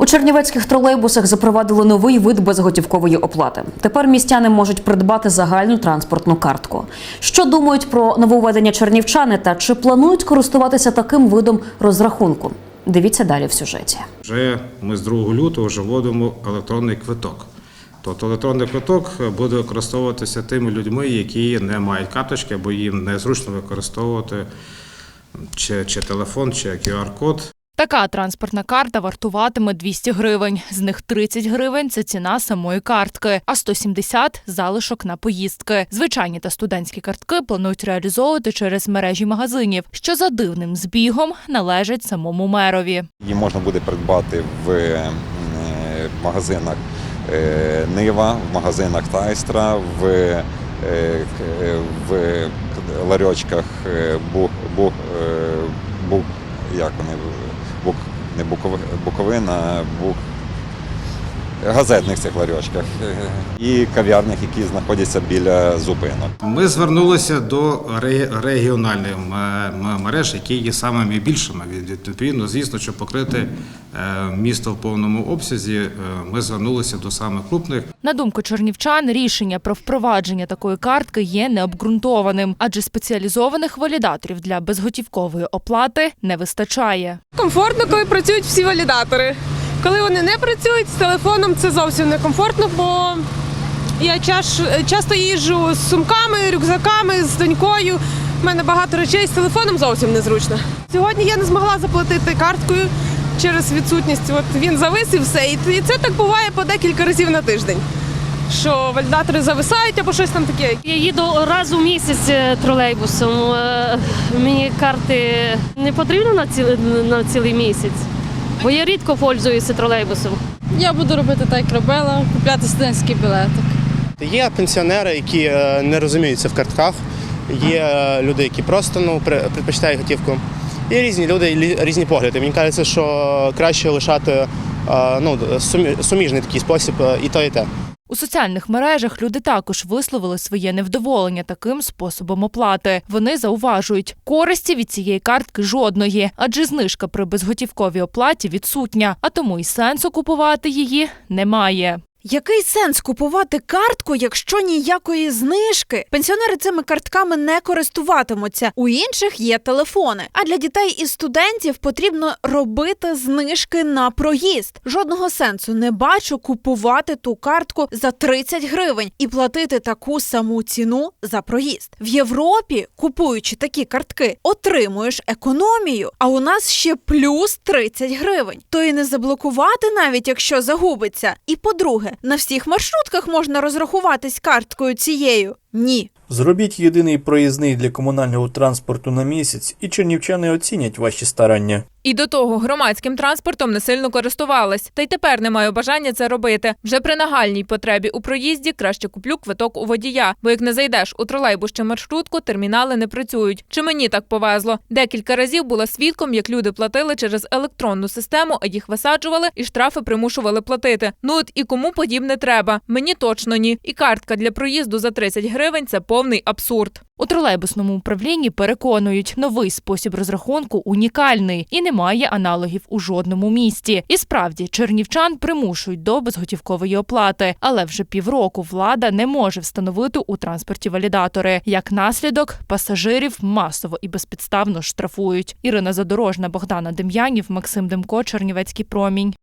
У чернівецьких тролейбусах запровадили новий вид безготівкової оплати. Тепер містяни можуть придбати загальну транспортну картку. Що думають про нововведення чернівчани та чи планують користуватися таким видом розрахунку? Дивіться далі в сюжеті. Вже ми з 2 лютого вже вводимо електронний квиток. Тобто електронний квиток буде використовуватися тими людьми, які не мають карточки або їм незручно використовувати чи, чи телефон, чи QR-код. Така транспортна карта вартуватиме 200 гривень. З них 30 гривень це ціна самої картки, а 170 – залишок на поїздки. Звичайні та студентські картки планують реалізовувати через мережі магазинів, що за дивним збігом належать самому мерові. Її можна буде придбати в е, магазинах е, Нива, в магазинах Тайстра, в, е, в ларьочках е, Бу, Бу, як вони, Бук, не Букови- Буковина, а Бук, газетних цих ларьочках і кав'ярнях, які знаходяться біля зупинок. Ми звернулися до регіональних мереж, які є самими більшими. Відповідно, звісно, щоб покрити е, місто в повному обсязі, е, ми звернулися до самих крупних. На думку чернівчан, рішення про впровадження такої картки є необґрунтованим, адже спеціалізованих валідаторів для безготівкової оплати не вистачає. комфортно, коли працюють всі валідатори. Коли вони не працюють з телефоном, це зовсім не комфортно, бо я чаш, часто їжджу з сумками, рюкзаками, з донькою. У мене багато речей з телефоном зовсім незручно. Сьогодні я не змогла заплатити карткою через відсутність. От він завис і все. І і це так буває по декілька разів на тиждень. Що валідатори зависають або щось там таке. Я їду раз у місяць е, тролейбусом. Е, Мені карти не потрібно на цілий, на цілий місяць, бо я рідко пользуюся тролейбусом. Я буду робити так, як робила, купляти студентський білетик. Є пенсіонери, які е, не розуміються в картках. Є е, люди, які просто ну, предпочитають готівку. Є різні люди, різні погляди. Мені кажеться, що краще лишати е, ну, суміжний такий спосіб і то, і те. У соціальних мережах люди також висловили своє невдоволення таким способом оплати. Вони зауважують, користі від цієї картки жодної, адже знижка при безготівковій оплаті відсутня, а тому й сенсу купувати її немає. Який сенс купувати картку, якщо ніякої знижки? Пенсіонери цими картками не користуватимуться. У інших є телефони. А для дітей і студентів потрібно робити знижки на проїзд. Жодного сенсу не бачу купувати ту картку за 30 гривень і платити таку саму ціну за проїзд. В Європі, купуючи такі картки, отримуєш економію. А у нас ще плюс 30 гривень. То і не заблокувати, навіть якщо загубиться. І по-друге, на всіх маршрутках можна розрахуватись карткою цією. Ні. Зробіть єдиний проїзний для комунального транспорту на місяць, і чернівчани оцінять ваші старання. І до того громадським транспортом не сильно користувалась, та й тепер не маю бажання це робити. Вже при нагальній потребі у проїзді краще куплю квиток у водія, бо як не зайдеш у тролейбус чи маршрутку, термінали не працюють. Чи мені так повезло? Декілька разів була свідком, як люди платили через електронну систему, а їх висаджували і штрафи примушували платити. Ну от і кому подібне треба? Мені точно ні. І картка для проїзду за 30 гривень це повний абсурд. У тролейбусному управлінні переконують, новий спосіб розрахунку унікальний і немає аналогів у жодному місті. І справді чернівчан примушують до безготівкової оплати, але вже півроку влада не може встановити у транспорті валідатори. Як наслідок, пасажирів масово і безпідставно штрафують. Ірина Задорожна, Богдана Дем'янів, Максим Демко, Чернівецький промінь.